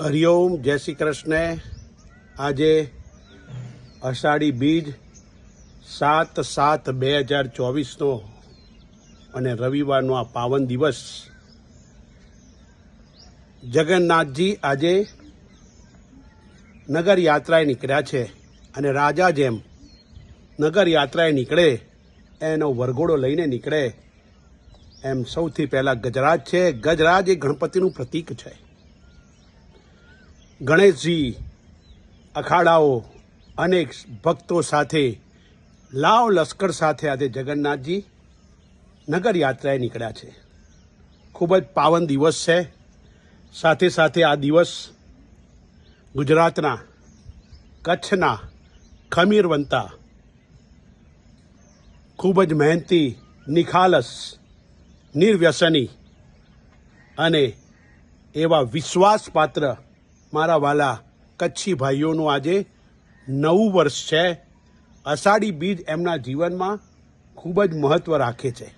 હરિઓમ, જય શ્રી કૃષ્ણ. આજે અષાઢી બીજ સાત સાત બે હજાર ચોવીસનો અને રવિવારનો આ પાવન દિવસ. જગન્નાથજી આજે નગર યાત્રાએ નીકળ્યા છે અને રાજા જેમ નગર યાત્રાએ નીકળે, એનો વરઘોડો લઈને નીકળે. એમ સૌથી પહેલાં ગજરાજ છે. ગજરાજ એ ગણપતિનું પ્રતીક છે. ગણેશજી, અખાડાઓ, અનેક ભક્તો સાથે, લાવ લશ્કર સાથે આજે જગન્નાથજી નગર યાત્રાએ નીકળ્યા છે. ખૂબ જ પાવન દિવસ છે. સાથે સાથે આ દિવસ ગુજરાતના કચ્છના ખમીરવંતા, ખૂબ જ મહેનતી, નિખાલસ, નિર્વ્યસની અને એવા વિશ્વાસપાત્ર મારા વાલા કચ્છી ભાઈઓનું આજે નવું વર્ષ છે. અષાઢી બીજ એમના જીવનમાં ખૂબ જ મહત્વ રાખે છે.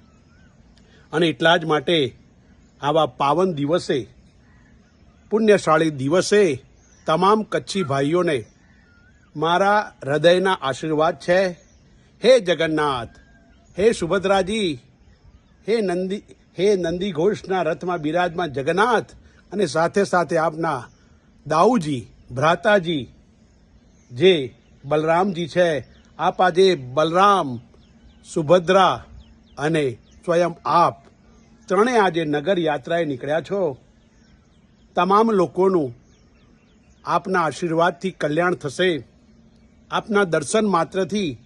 અને એટલા જ માટે આવા પાવન દિવસે, પુણ્યશાળી દિવસે તમામ કચ્છી ભાઈઓને મારા હૃદયના આશીર્વાદ છે. હે જગન્નાથ, હે સુભદ્રાજી, હે નંદી હે નંદી ઘોષના રથમાં બિરાજમાં જગન્નાથ અને સાથે સાથે આપના દાઉજી, ભ્રાતાજી, જે બલરામજી છે આપ આજે બલરામ, સુભદ્રા અને સ્વયં આપ ત્રણેય આજે નગર યાત્રાએ નીકળ્યા છો. તમામ લોકોનું આપના આશીર્વાદથી કલ્યાણ થશે. આપના દર્શન માત્રથી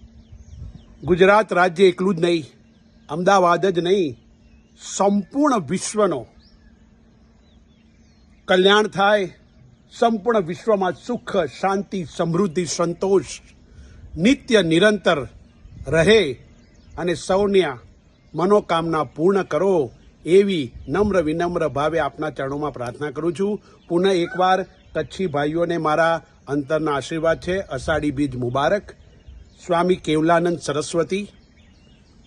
ગુજરાત રાજ્ય એકલું જ નહીં, અમદાવાદ જ નહીં, સંપૂર્ણ વિશ્વનો કલ્યાણ થાય. સંપૂર્ણ વિશ્વમાં સુખ, શાંતિ, સમૃદ્ધિ, સંતોષ, નિત્ય નિરંતર રહે અને સૌની મનોકામના પૂર્ણ કરો એવી નમ્ર વિનમ્ર ભાવે આપના ચરણોમાં પ્રાર્થના કરું છું. પુનઃ એકવાર કચ્છી ભાઈઓને મારા અંતરના આશીર્વાદ છે. અષાઢી બીજ મુબારક. સ્વામી કેવલાનંદ સરસ્વતી,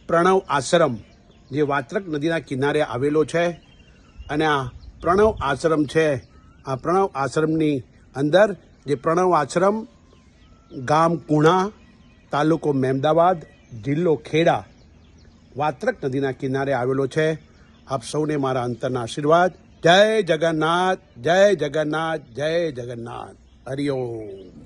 પ્રણવ આશ્રમ, જે વાત્રક નદીના કિનારે આવેલો છે. અને આ પ્રણવ આશ્રમ છે આ પ્રણવ આશ્રમની અંદર, જે પ્રણવ આશ્રમ, ગામ કુણા, તાલુકો મહેમદાવાદ, જિલ્લો ખેડા, વાત્રક નદીના કિનારે આવેલો છે. આપ સૌને મારા અંતરના આશીર્વાદ. જય જગન્નાથ જય જગન્નાથ જય જગન્નાથ. હરિઓમ